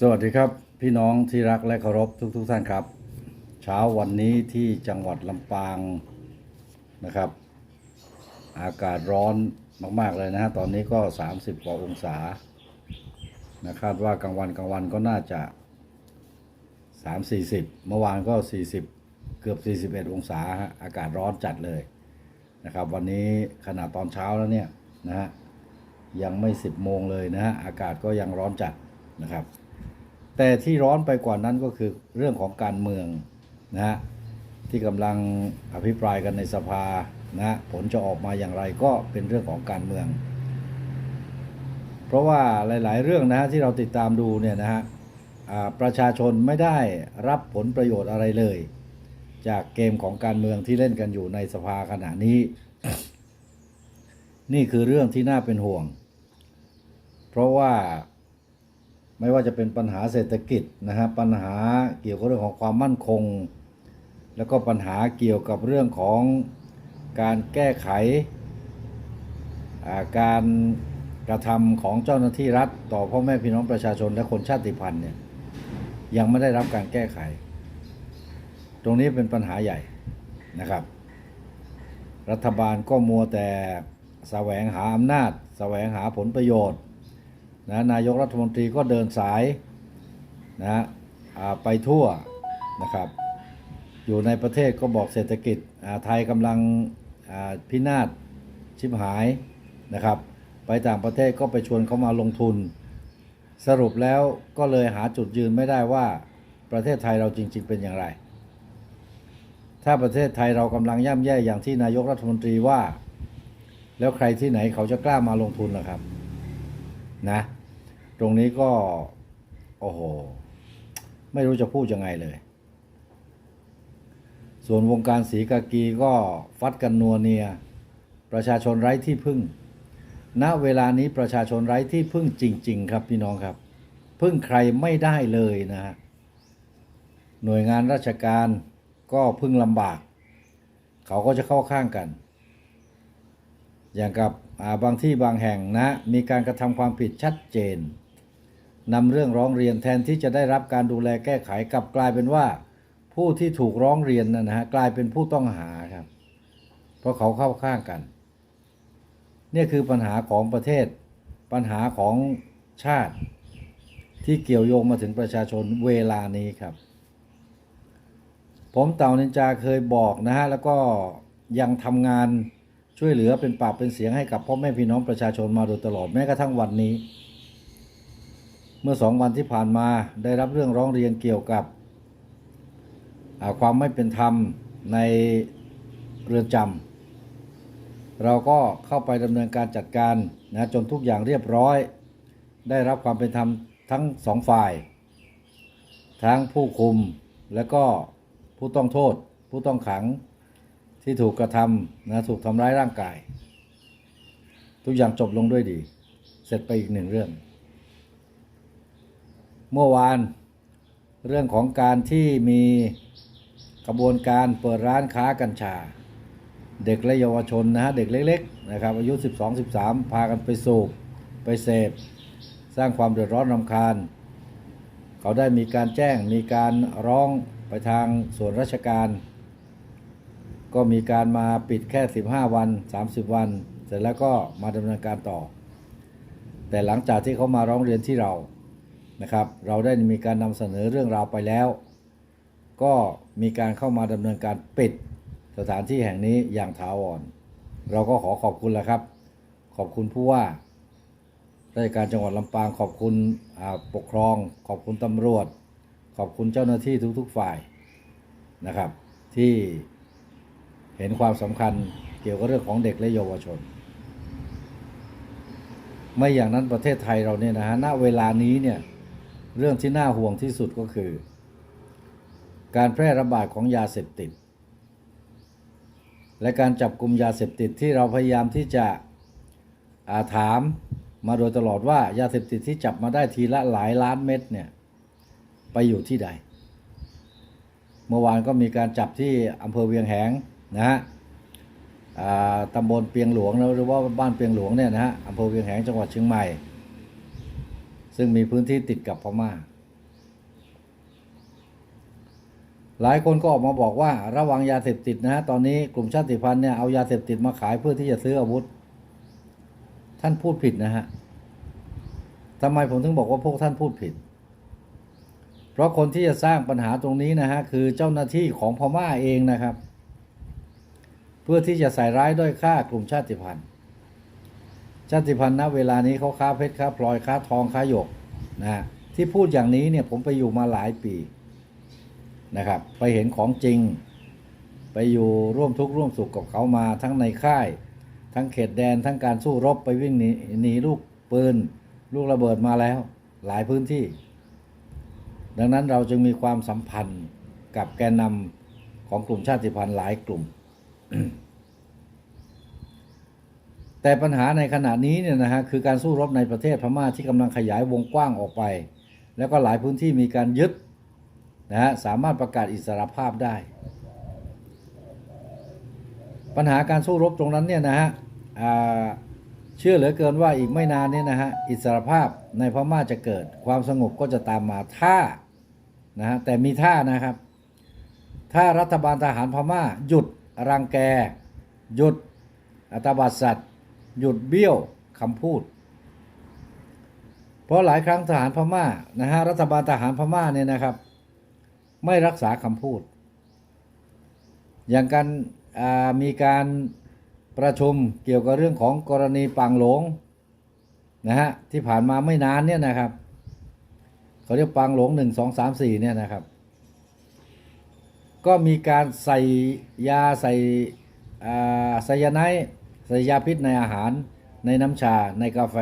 สวัสดีครับ พี่น้องที่รักและเคารพทุกทท่านครับ เช้าวันนี้ที่จังหวัดลำปางนะครับ อากาศร้อนมากๆเลยนะฮะตอนนี้ก็ 30กว่าองศานะคาดว่ากลางวันกลางวันก็น่าจะ 3 40 เมื่อวานก็ 40 เกือบ 41 องศาฮะอากาศร้อนจัดเลยนะครับ วันนี้ขนาดตอนเช้าแล้วเนี่ยนะฮะยังไม่ 10 โมงเลยนะฮะอากาศก็ยังร้อนจัดนะครับ แต่ที่ร้อนไปกว่านั้นก็คือเรื่องของการเมืองนะฮะที่กำลังอภิปรายกันในสภานะผลจะออกมาอย่างไรก็เป็นเรื่องของการเมือง เพราะว่าหลาย ๆ เรื่องนะฮะที่เราติดตามดูเนี่ยนะฮะประชาชนไม่ได้รับผลประโยชน์อะไรเลย จากเกมของการเมืองที่เล่นกันอยู่ในสภาขณะนี้ นี่คือเรื่องที่น่าเป็นห่วง เพราะว่า ไม่ว่าจะเป็นปัญหาเศรษฐกิจนะฮะปัญหาเกี่ยวกับเรื่องของความมั่นคง แล้วก็ปัญหาเกี่ยวกับเรื่องของการแก้ไขาการกระทำของเจ้าหน้าที่รัฐ ต่อพ่อแม่พี่น้องประชาชนและคนชาติพันธุ์เนี่ยยังไม่ได้รับการแก้ไข ตรงนี้เป็นปัญหาใหญ่นะครับ รัฐบาลก็มัวแต่แสวงหาอำนาจ แสวงหาผลประโยชน์ นะนายกรัฐมนตรีก็เดินสายนะไปทั่วนะครับ อยู่ในประเทศก็บอกเศรษฐกิจไทยกำลังพินาศชิบหายนะครับ ไปต่างประเทศก็ไปชวนเขามาลงทุน สรุปแล้วก็เลยหาจุดยืนไม่ได้ว่าประเทศไทยเราจริง ๆ เป็นอย่างไร ถ้าประเทศไทยเรากำลังย่ำแย่อย่างที่นายกรัฐมนตรีว่า แล้วใครที่ไหนเขาจะกล้ามาลงทุนล่ะครับนะ ตรงนี้ก็ โอ้โห ไม่รู้จะพูดยังไงเลย ส่วนวงการสีกากีก็ฟัดกันนัวเนีย ประชาชนไร้ที่พึ่ง ณ เวลานี้ประชาชนไร้ที่พึ่งจริง ๆ ครับพี่น้องครับ พึ่งใครไม่ได้เลยนะฮะ หน่วยงานราชการก็พึ่งลำบาก เขาก็จะเข้าข้างกัน อย่างกับาบางที่บางแห่งนะ มีการกระทำความผิดชัดเจน นำเรื่องร้องเรียนแทนที่จะได้รับการดูแลแก้ไขกลับกลายเป็นว่า ผู้ที่ถูกร้องเรียนนะฮะกลายเป็นผู้ต้องหาครับ เพราะเขาเข้าข้างกันนี่คือปัญหาของประเทศ ปัญหาของชาติ ที่เกี่ยวโยงมาถึงประชาชนเวลานี้ครับ ผมเต่านินจาเคยบอกนะฮะแล้วก็ยังทำงานช่วยเหลือเป็นปากเป็นเสียงให้กับพ่อแม่พี่น้องประชาชนมาโดยตลอดแม้กระทั่งวันนี้ เมื่อสองวันที่ผ่านมาได้รับเรื่องร้องเรียนเกี่ยวกับความไม่เป็นธรรมในเรือนจำเราก็เข้าไปดำเนินการจัดการนะจนทุกอย่างเรียบร้อย ได้รับความเป็นธรรมทั้งสองฝ่าย ทั้งผู้คุมและก็ผู้ต้องโทษ ผู้ต้องขังที่ถูกกระทำนะถูกทำร้ายร่างกาย ทุกอย่างจบลงด้วยดี เสร็จไปอีกหนึ่งเรื่อง เมื่อวาน เรื่องของการที่มีกระบวนการเปิดร้านค้ากัญชา เด็กและเยาวชนนะฮะเด็กเล็กๆนะครับอายุ 12-13 พากันไปสูบไปเสพ สร้างความเดือดร้อนรำคาญ เขาได้มีการแจ้งมีการร้องไปทางส่วนราชการ ก็มีการมาปิดแค่ 15 วัน 30 วัน เสร็จแล้วก็มาดำเนินการต่อ แต่หลังจากที่เขามาร้องเรียนที่เรา นะครับ เราได้มีการนำเสนอเรื่องราวไปแล้ว ก็มีการเข้ามาดำเนินการปิดสถานที่แห่งนี้อย่างถาวร เราก็ขอขอบคุณแหละครับ ขอบคุณผู้ว่าราชการจังหวัดลำปางขอบคุณปกครอง ขอบคุณตำรวจ ขอบคุณเจ้าหน้าที่ทุกๆฝ่ายนะครับ ที่เห็นความสำคัญเกี่ยวกับเรื่องของเด็กและเยาวชน ไม่อย่างนั้นประเทศไทยเราเนี่ยนะฮะณเวลานี้เนี่ย เรื่องที่น่าห่วงที่สุดก็คือ การแพร่ระบาดของยาเสพติด และการจับกลุ่มยาเสพติดที่เราพยายามที่จะาถามมาโดยตลอดว่ายาเสพติดที่จับมาได้ทีละหลายล้านเม็ดเนี่ยไปอยู่ที่ใด เมื่อวานก็มีการจับที่อำเภอเวียงแหงนะฮะตำบลเปียงหลวงหรือว่าบ้านเปียงหลวงเนี่ยนะฮะอำเภอเวียงแหงจังหวัดเชียงใหม่ ซึ่งมีพื้นที่ติดกับพมา่า หลายคนก็ออกมาบอกว่าระวังยาเสพติดนะฮะตอนนี้กลุ่มชาติพันธุ์เนี่ยเอายาเสพติดมาขายเพื่อที่จะซื้ออาวุธ ท่านพูดผิดนะฮะทำไมผมถึงบอกว่าพวกท่านพูดผิด เพราะคนที่จะสร้างปัญหาตรงนี้นะฮะคือเจ้าหน้าที่ของพม่าเองนะครับ เพื่อที่จะใส่ร้ายด้อยค่ากลุ่มชาติพันธุ์ ชาติพันธุ์ณเวลานี้เขาค้าเพชรค้าพลอยค้าทองค้าหยกนะที่พูดอย่างนี้เนี่ยผมไปอยู่มาหลายปีนะครับ ไปเห็นของจริง ไปอยู่ร่วมทุกข์ร่วมสุขกับเขามาทั้งในค่าย ทั้งเขตแดนทั้งการสู้รบไปวิ่งหนีหนีลูกปืน ลูกระเบิดมาแล้ว หลายพื้นที่ ดังนั้นเราจึงมีความสัมพันธ์กับแกนนำของกลุ่มชาติพันธุ์หลายกลุ่ม แต่ปัญหาในขณะนี้เนี่ยนะฮะคือการสู้รบในประเทศพม่าที่กำลังขยายวงกว้างออกไป แล้วก็หลายพื้นที่มีการยึดนะฮะสามารถประกาศอิสรภาพได้ ปัญหาการสู้รบตรงนั้นเนี่ยนะฮะเชื่อเหลือเกินว่าอีกไม่นานเนี่ยนะฮะอิสรภาพในพม่าจะเกิด ความสงบก็จะตามมาถ้านะฮะแต่มีท่านะครับ ถ้ารัฐบาลทหารพม่าหยุดรังแก หยุดอัตบัตสัตว์ หยุดเบี้ยวคำพูด เพราะหลายครั้งทหารพม่านะฮะรัฐบาลทหารพม่าเนี่ยนะครับ ไม่รักษาคำพูด อย่างการมีการประชุมเกี่ยวกับเรื่องของกรณีปังหลงนะฮะที่ผ่านมาไม่นานเนี่ยนะครับเขาเรียกปังหลงหนึ่งสองสามสี่เนี่ยนะครับ ก็มีการใส่ยาใส่ไซยาไนด์ ยาพิษในอาหารในน้ำชาในกาแฟ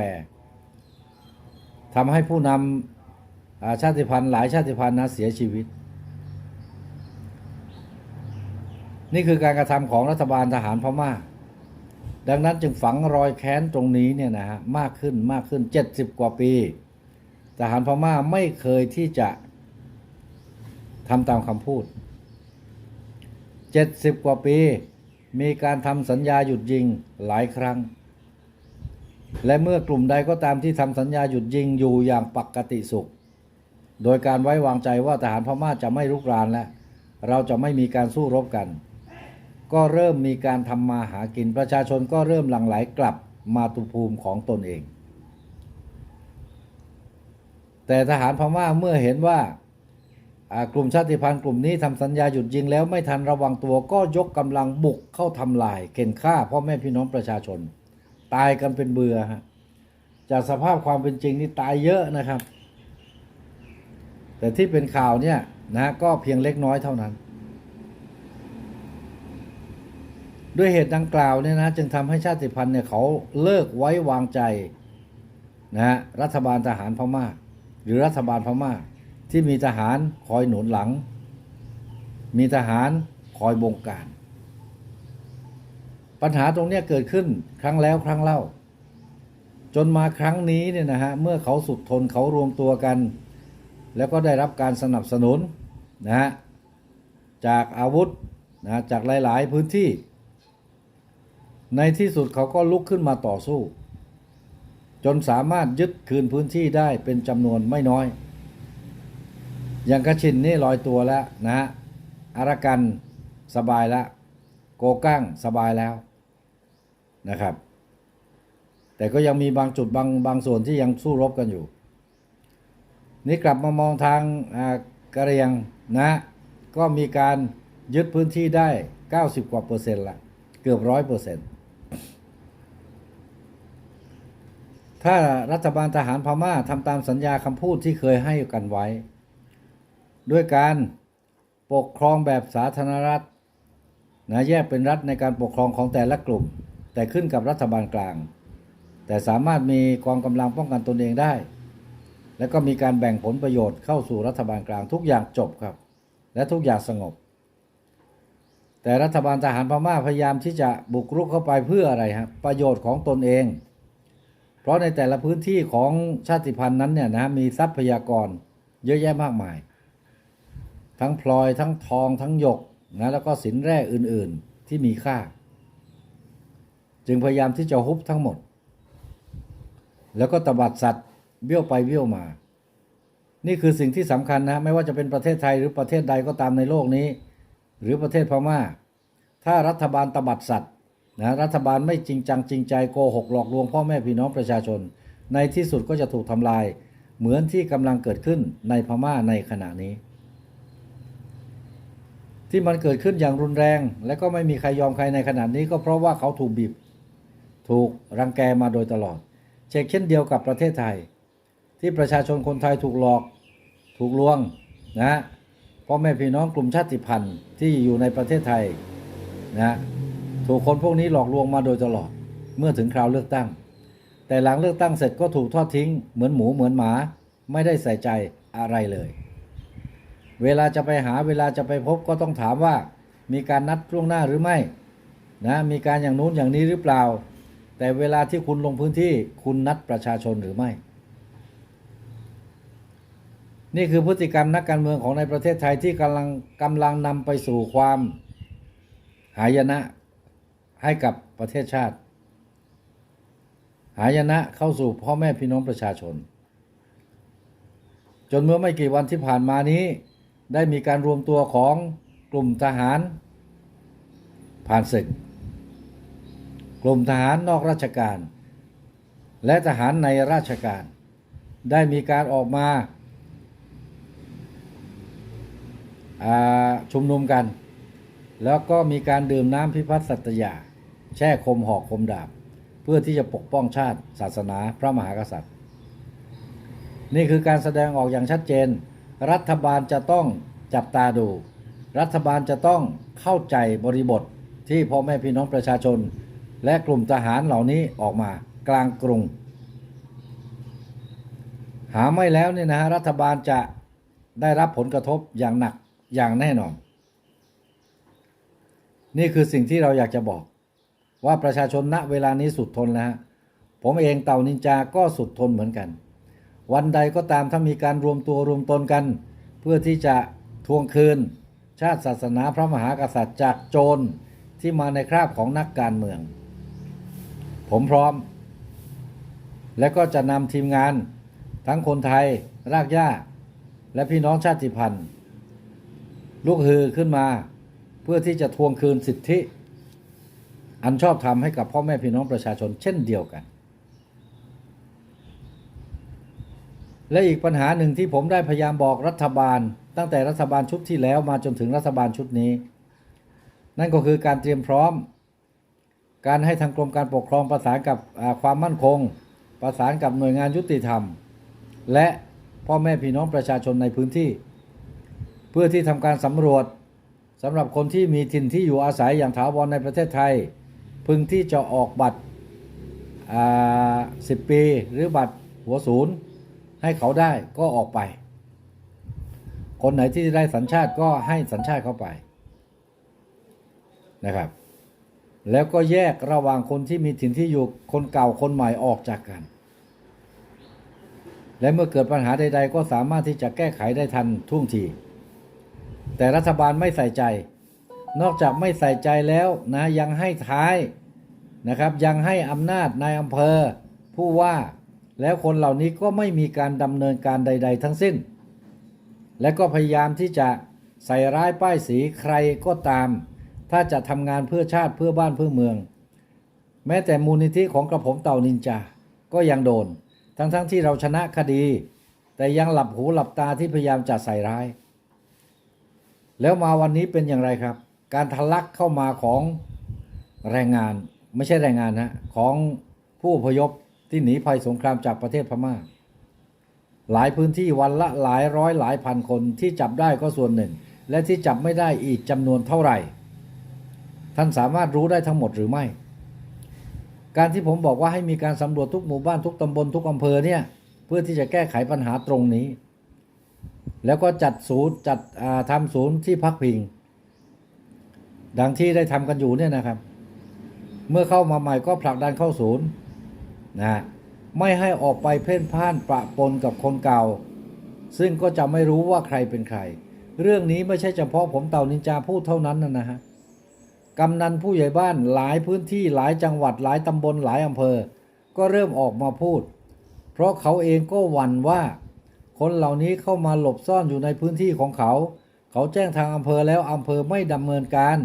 ทำให้ผู้นำชาติพันธุ์หลายชาติพันธุ์นะเสียชีวิต นี่คือการกระทำของรัฐบาลทหารพม่า ดังนั้นจึงฝังรอยแค้นตรงนี้เนี่ยนะฮะมากขึ้นมากขึ้น 70 กว่าปี ทหารพม่าไม่เคยที่จะทำตามคำพูด 70 กว่าปี มีการทำสัญญาหยุดยิงหลายครั้ง และเมื่อกลุ่มใดก็ตามที่ทำสัญญาหยุดยิงอยู่อย่างปกติสุข โดยการไว้วางใจว่าทหารพม่าจะไม่รุกรานและเราจะไม่มีการสู้รบกัน ก็เริ่มมีการทำมาหากินประชาชนก็เริ่มหลั่งไหลกลับมาตุภูมิของตนเอง แต่ทหารพม่าเมื่อเห็นว่าอ่า กลุ่มชาติพันธุ์กลุ่มนี้ทำสัญญาหยุดยิงแล้วไม่ทันระวังตัวก็ยกกำลังบุกเข้าทำลายเข็นฆ่าพ่อแม่พี่น้องประชาชน ตายกันเป็นเบือฮะจากสภาพความเป็นจริงนี่ตายเยอะนะครับ แต่ที่เป็นข่าวเนี่ยนะก็เพียงเล็กน้อยเท่านั้น ด้วยเหตุดังกล่าวเนี่ยนะจึงทำให้ชาติพันธุ์เนี่ยเขาเลิกไว้วางใจนะฮะรัฐบาลทหารพม่า หรือรัฐบาลพม่า ที่มีทหารคอยหนุนหลัง มีทหารคอยบงการ ปัญหาตรงนี้เกิดขึ้นครั้งแล้วครั้งเล่า จนมาครั้งนี้เนี่ยนะฮะเมื่อเขาสุดทนเขารวมตัวกัน แล้วก็ได้รับการสนับสนุนนะฮะจากอาวุธนะจากหลาย ๆ พื้นที่ ในที่สุดเขาก็ลุกขึ้นมาต่อสู้ จนสามารถยึดคืนพื้นที่ได้เป็นจำนวนไม่น้อย อย่างกระชินนี่ลอยตัวแล้วนะฮะอารากันสบายแล้วโกกั้งสบายแล้วนะครับ แต่ก็ยังมีบางจุดบางบางส่วนที่ยังสู้รบกันอยู่ นี่กลับมามองทางอ่ากะเรียงนะก็มีการยึดพื้นที่ได้ 90 กว่าเปอร์เซ็นต์ละเกือบร้อยเปอร์เซ็นต์ถ้ารัฐบาลทหารพม่าทำตามสัญญาคำพูดที่เคยให้กันไว้ ด้วยการปกครองแบบสาธารณรัฐนะแยกเป็นรัฐในการปกครองของแต่ละกลุ่ม แต่ขึ้นกับรัฐบาลกลาง แต่สามารถมีกองกำลังป้องกันตนเองได้ แล้วก็มีการแบ่งผลประโยชน์เข้าสู่รัฐบาลกลางทุกอย่างจบครับ และทุกอย่างสงบ แต่รัฐบาลทหารพม่าพยายามที่จะบุกรุกเข้าไปเพื่ออะไรครับประโยชน์ของตนเอง เพราะในแต่ละพื้นที่ของชาติพันธุ์นั้นเนี่ยนะมีทรัพยากรเยอะแยะมากมาย ทั้งพลอยทั้งทองทั้งหยกนะแล้วก็สินแร่อื่นๆที่มีค่า จึงพยายามที่จะฮุบทั้งหมด แล้วก็ตบัดสัตว์เบี้ยวไปเบี้ยวมา นี่คือสิ่งที่สำคัญนะไม่ว่าจะเป็นประเทศไทยหรือประเทศใดก็ตามในโลกนี้ หรือประเทศพม่า ถ้ารัฐบาลตบัดสัตว์นะรัฐบาลไม่จริงจังจริงใจโกหกหลอกลวงพ่อแม่พี่น้องประชาชน ในที่สุดก็จะถูกทำลาย เหมือนที่กำลังเกิดขึ้นในพม่าในขณะนี้ ที่มันเกิดขึ้นอย่างรุนแรง และก็ไม่มีใครยอมใครในขณะนี้ก็เพราะว่าเขาถูกบีบ ถูกรังแกมาโดยตลอด เช่นเช่นเดียวกับประเทศไทย ที่ประชาชนคนไทยถูกหลอก ถูกลวงนะพ่อแม่พี่น้องกลุ่มชาติพันธุ์ที่อยู่ในประเทศไทยนะถูกคนพวกนี้หลอกลวงมาโดยตลอด เมื่อถึงคราวเลือกตั้ง แต่หลังเลือกตั้งเสร็จก็ถูกทอดทิ้ง เหมือนหมูเหมือนหมา ไม่ได้ใส่ใจอะไรเลย เวลาจะไปหาเวลาจะไปพบก็ต้องถามว่า มีการนัดล่วงหน้าหรือไม่นะมีการอย่างนู้นอย่างนี้หรือเปล่า แต่เวลาที่คุณลงพื้นที่คุณนัดประชาชนหรือไม่ นี่คือพฤติกรรมนักการเมืองของในประเทศไทยที่กำลังกำลังนำไปสู่ความหายนะให้กับประเทศชาติ หายนะเข้าสู่พ่อแม่พี่น้องประชาชน จนเมื่อไม่กี่วันที่ผ่านมานี้ ได้มีการรวมตัวของกลุ่มทหารผ่านศึก กลุ่มทหารนอกราชการ และทหารในราชการ ได้มีการออกมาาชุมนุมกัน แล้วก็มีการดื่มน้ำพิพัฒน์สัตยา แช่คมหอกคมดาบ เพื่อที่จะปกป้องชาติศาสนาพระมหากษัตริย์ นี่คือการแสดงออกอย่างชัดเจน รัฐบาลจะต้องจับตาดู รัฐบาลจะต้องเข้าใจบริบทที่พ่อแม่พี่น้องประชาชน และกลุ่มทหารเหล่านี้ออกมากลางกรุง หาไม่แล้วเนี่ยนะฮะรัฐบาลจะได้รับผลกระทบอย่างหนักอย่างแน่นอน นี่คือสิ่งที่เราอยากจะบอก ว่าประชาชนณเวลานี้สุดทนแล้วฮะผมเองเต่านินจาก็สุดทนเหมือนกัน วันใดก็ตามถ้ามีการรวมตัวรวมตนกัน เพื่อที่จะทวงคืน ชาติศาสนาพระมหากษัตริย์จากโจรที่มาในคราบของนักการเมือง ผมพร้อม และก็จะนำทีมงาน ทั้งคนไทย รากหญ้า และพี่น้องชาติพันธุ์ลุกฮือขึ้นมาเพื่อที่จะทวงคืนสิทธิ อันชอบธรรมให้กับพ่อแม่พี่น้องประชาชนเช่นเดียวกัน และอีกปัญหาหนึ่งที่ผมได้พยายามบอกรัฐบาล ตั้งแต่รัฐบาลชุดที่แล้วมาจนถึงรัฐบาลชุดนี้ นั่นก็คือการเตรียมพร้อม การให้ทางกรมการปกครองประสานกับความมั่นคง ประสานกับหน่วยงานยุติธรรม และพ่อแม่พี่น้องประชาชนในพื้นที่ เพื่อที่ทำการสำรวจสำหรับคนที่มีถิ่นที่อยู่อาศัยอย่างถาวรในประเทศไทย พึงที่จะออกบัตรสิบปี หรือบัตรหัวศูนย์ ให้เขาได้ก็ออกไป คนไหนที่ได้สัญชาติก็ให้สัญชาติเข้าไปนะครับ แล้วก็แยกระหว่างคนที่มีถิ่นที่อยู่คนเก่าคนใหม่ออกจากกัน และเมื่อเกิดปัญหาใด ๆ ก็สามารถที่จะแก้ไขได้ทันท่วงที แต่รัฐบาลไม่ใส่ใจ นอกจากไม่ใส่ใจแล้วนะยังให้ท้ายนะครับ ยังให้อำนาจนายอำเภอผู้ว่า แล้วคนเหล่านี้ก็ไม่มีการดำเนินการใด ๆ ทั้งสิ้น และก็พยายามที่จะใส่ร้ายป้ายสีใครก็ตาม ถ้าจะทำงานเพื่อชาติเพื่อบ้านเพื่อเมือง แม้แต่มูลนิธิของกระผมเต่านินจา ก็ยังโดน ทั้งๆทที่เราชนะคดี แต่ยังหลับหูหลับตาที่พยายามจะใส่ร้าย แล้วมาวันนี้เป็นอย่างไรครับ การทะลักเข้ามาของแรงงาน ไม่ใช่แรงงานนะของผู้อพยพ ที่หนีภัยสงครามจากประเทศพม่า หลายพื้นที่วันละหลายร้อยหลายพันคนที่จับได้ก็ส่วนหนึ่ง และที่จับไม่ได้อีกจำนวนเท่าไหร่ ท่านสามารถรู้ได้ทั้งหมดหรือไม่ การที่ผมบอกว่าให้มีการสำรวจทุกหมู่บ้านทุกตำบลทุกอำเภอเนี่ยเพื่อที่จะแก้ไขปัญหาตรงนี้ แล้วก็จัดศูนย์จัดทำศูนย์ที่พักพิง ดังที่ได้ทำกันอยู่เนี่ยนะครับ เมื่อเข้ามาใหม่ก็ผลักดันเข้าศูนย์ นะไม่ให้ออกไปเพ่นพ่านประปนกับคนเก่า ซึ่งก็จะไม่รู้ว่าใครเป็นใคร เรื่องนี้ไม่ใช่เฉพาะผมเต่านินจาพูดเท่านั้นนะนะฮะกำนันผู้ใหญ่บ้านหลายพื้นที่หลายจังหวัดหลายตำบลหลายอำเภอ ก็เริ่มออกมาพูด เพราะเขาเองก็หวั่นว่า คนเหล่านี้เข้ามาหลบซ่อนอยู่ในพื้นที่ของเขา เขาแจ้งทางอำเภอแล้วอำเภอไม่ดำเนินการ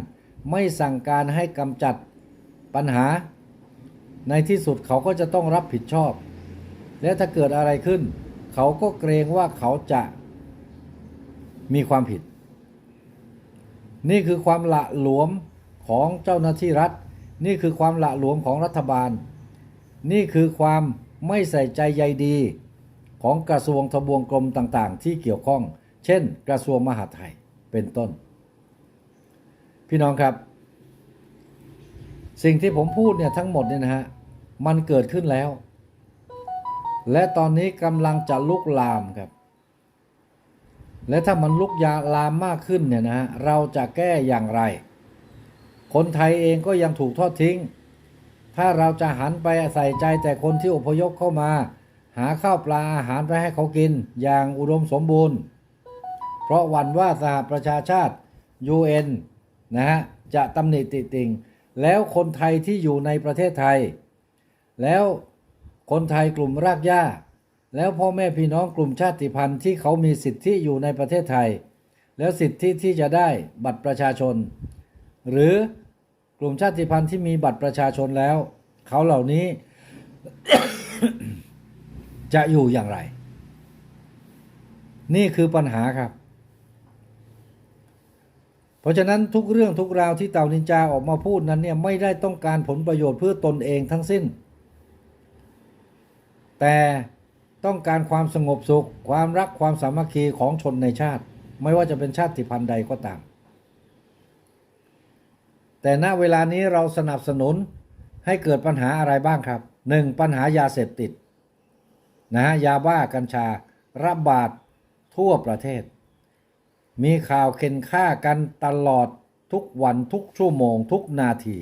ไม่สั่งการให้กำจัดปัญหา ในที่สุดเขาก็จะต้องรับผิดชอบ และถ้าเกิดอะไรขึ้น เขาก็เกรงว่าเขาจะมีความผิด นี่คือความละหลวมของเจ้าหน้าที่รัฐ นี่คือความละหลวมของรัฐบาล นี่คือความไม่ใส่ใจใยดี ของกระทรวงทบวงกรมต่างๆ ที่เกี่ยวข้อง เช่น กระทรวงมหาดไทยเป็นต้น พี่น้องครับ สิ่งที่ผมพูดเนี่ยทั้งหมดเนี่ยนะฮะ มันเกิดขึ้นแล้ว และตอนนี้กำลังจะลุกลามครับ และถ้ามันลุกยาลามมากขึ้นเนี่ยนะฮะเราจะแก้อย่างไร คนไทยเองก็ยังถูกทอดทิ้ง ถ้าเราจะหันไปใส่ใจแต่คนที่อพยพเข้ามา หาข้าวปลาอาหารไปให้เขากิน อย่างอุดมสมบูรณ์ เพราะหวันว่าสหประชาชาติ UN นะฮะจะตำหนิติติงแล้วคนไทยที่อยู่ในประเทศไทย แล้วคนไทยกลุ่มรากหญ้า แล้วพ่อแม่พี่น้องกลุ่มชาติพันธุ์ที่เขามีสิทธิอยู่ในประเทศไทย แล้วสิทธิที่จะได้บัตรประชาชน หรือกลุ่มชาติพันธุ์ที่มีบัตรประชาชนแล้ว เขาเหล่านี้จะอยู่อย่างไร นี่คือปัญหาครับ เพราะฉะนั้นทุกเรื่องทุกราวที่เต่านินจาออกมาพูดนั้นเนี่ยไม่ได้ต้องการผลประโยชน์เพื่อตนเองทั้งสิ้น แต่ต้องการความสงบสุข ความรักความสามัคคีของชนในชาติ ไม่ว่าจะเป็นชาติพันธุ์ใดก็ตาม แต่ณเวลานี้เราสนับสนุนให้เกิดปัญหาอะไรบ้างครับหนึ่งปัญหายาเสพติดนะฮะยาบ้ากัญชาระบาดทั่วประเทศ มีข่าวเข็นฆ่ากันตลอดทุกวันทุกชั่วโมงทุกนาที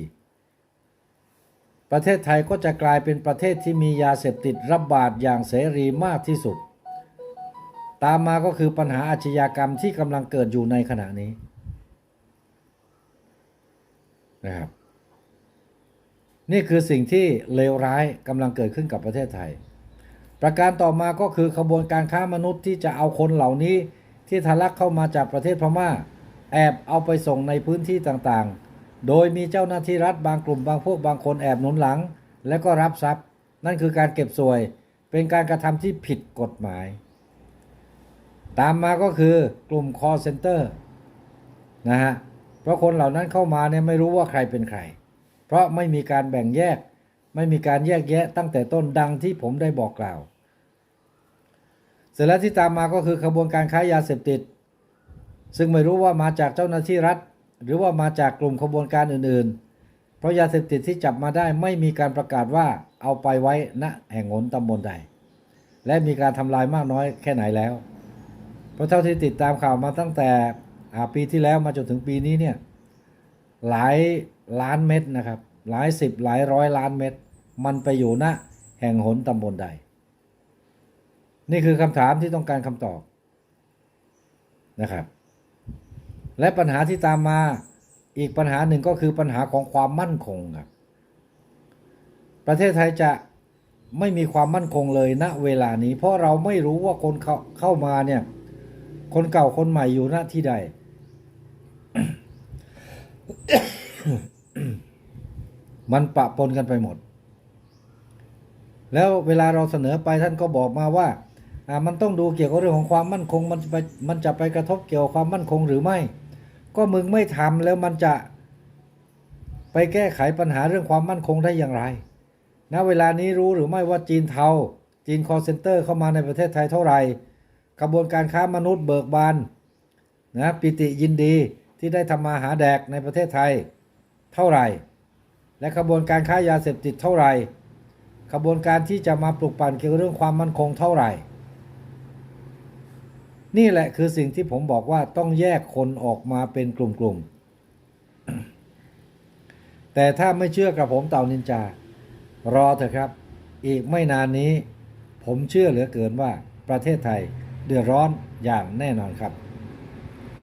ประเทศไทยก็จะกลายเป็นประเทศที่มียาเสพติดระบาดอย่างเสรีมากที่สุด ตามมาก็คือปัญหาอาชญากรรมที่กำลังเกิดอยู่ในขณะนี้นะครับนี่คือสิ่งที่เลวร้ายกำลังเกิดขึ้นกับประเทศไทย ประการต่อมาก็คือขบวนการค้ามนุษย์ที่จะเอาคนเหล่านี้ที่ทะลักเข้ามาจากประเทศพม่า แอบเอาไปส่งในพื้นที่ต่างๆ โดยมีเจ้าหน้าที่รัฐบางกลุ่มบางพวกบางคนแอบหนุนหลัง และก็รับทรัพย์ นั่นคือการเก็บสวย เป็นการกระทำที่ผิดกฎหมาย ตามมาก็คือกลุ่ม call center นะฮะเพราะคนเหล่านั้นเข้ามาเนี่ยไม่รู้ว่าใครเป็นใคร เพราะไม่มีการแบ่งแยก ไม่มีการแยกแยะตั้งแต่ต้นดังที่ผมได้บอกกล่าว เสร็จแล้วที่ตามมาก็คือขบวนการค้ายาเสพติด ซึ่งไม่รู้ว่ามาจากเจ้าหน้าที่รัฐ หรือว่ามาจากกลุ่มขบวนการอื่นๆ เพราะยาเสพติดที่จับมาได้ไม่มีการประกาศว่าเอาไปไว้ณแห่งหนตำบลใด และมีการทำลายมากน้อยแค่ไหนแล้ว เพราะเท่าที่ติดตามข่าวมาตั้งแต่ปีที่แล้วมาจนถึงปีนี้เนี่ยหลายล้านเม็ดนะครับ หลายสิบหลายร้อยล้านเม็ดมันไปอยู่ณแห่งหนตำบลใด นี่คือคำถามที่ต้องการคำตอบนะครับ และปัญหาที่ตามมาอีกปัญหาหนึ่งก็คือปัญหาของความมั่นคงครับประเทศไทยจะไม่มีความมั่นคงเลยณเวลานี้ เพราะเราไม่รู้ว่าคนเข้าเข้ามาเนี่ย คนเก่าคนใหม่อยู่หน้าที่ใด มันปะปนกันไปหมด แล้วเวลาเราเสนอไปท่านก็บอกมาว่าอ่ามันต้องดูเกี่ยวกับเรื่องของความมั่นคง มันจะไปมันจะไปกระทบเกี่ยวกับความมั่นคงหรือไม่ ก็มึงไม่ทำแล้วมันจะไปแก้ไขปัญหาเรื่องความมั่นคงได้อย่างไรณเวลานี้รู้หรือไม่ว่าจีนเทา จีนคอเซ็นเตอร์เข้ามาในประเทศไทยเท่าไหร่ กระบวนการค้ามนุษย์เบิกบานนะปิติยินดีที่ได้ทำมาหาแดกในประเทศไทยเท่าไหร่ และกระบวนการค้ายาเสพติดเท่าไหร่กระบวนการที่จะมาปลุกปั่นเกี่ยวกับเรื่องความมั่นคงเท่าไหร่ นี่แหละคือสิ่งที่ผมบอกว่าต้องแยกคนออกมาเป็นกลุ่มๆ แต่ถ้าไม่เชื่อกับผมเต่านินจา รอเถอะครับ อีกไม่นานนี้ ผมเชื่อเหลือเกินว่าประเทศไทยเดือดร้อนอย่างแน่นอนครับ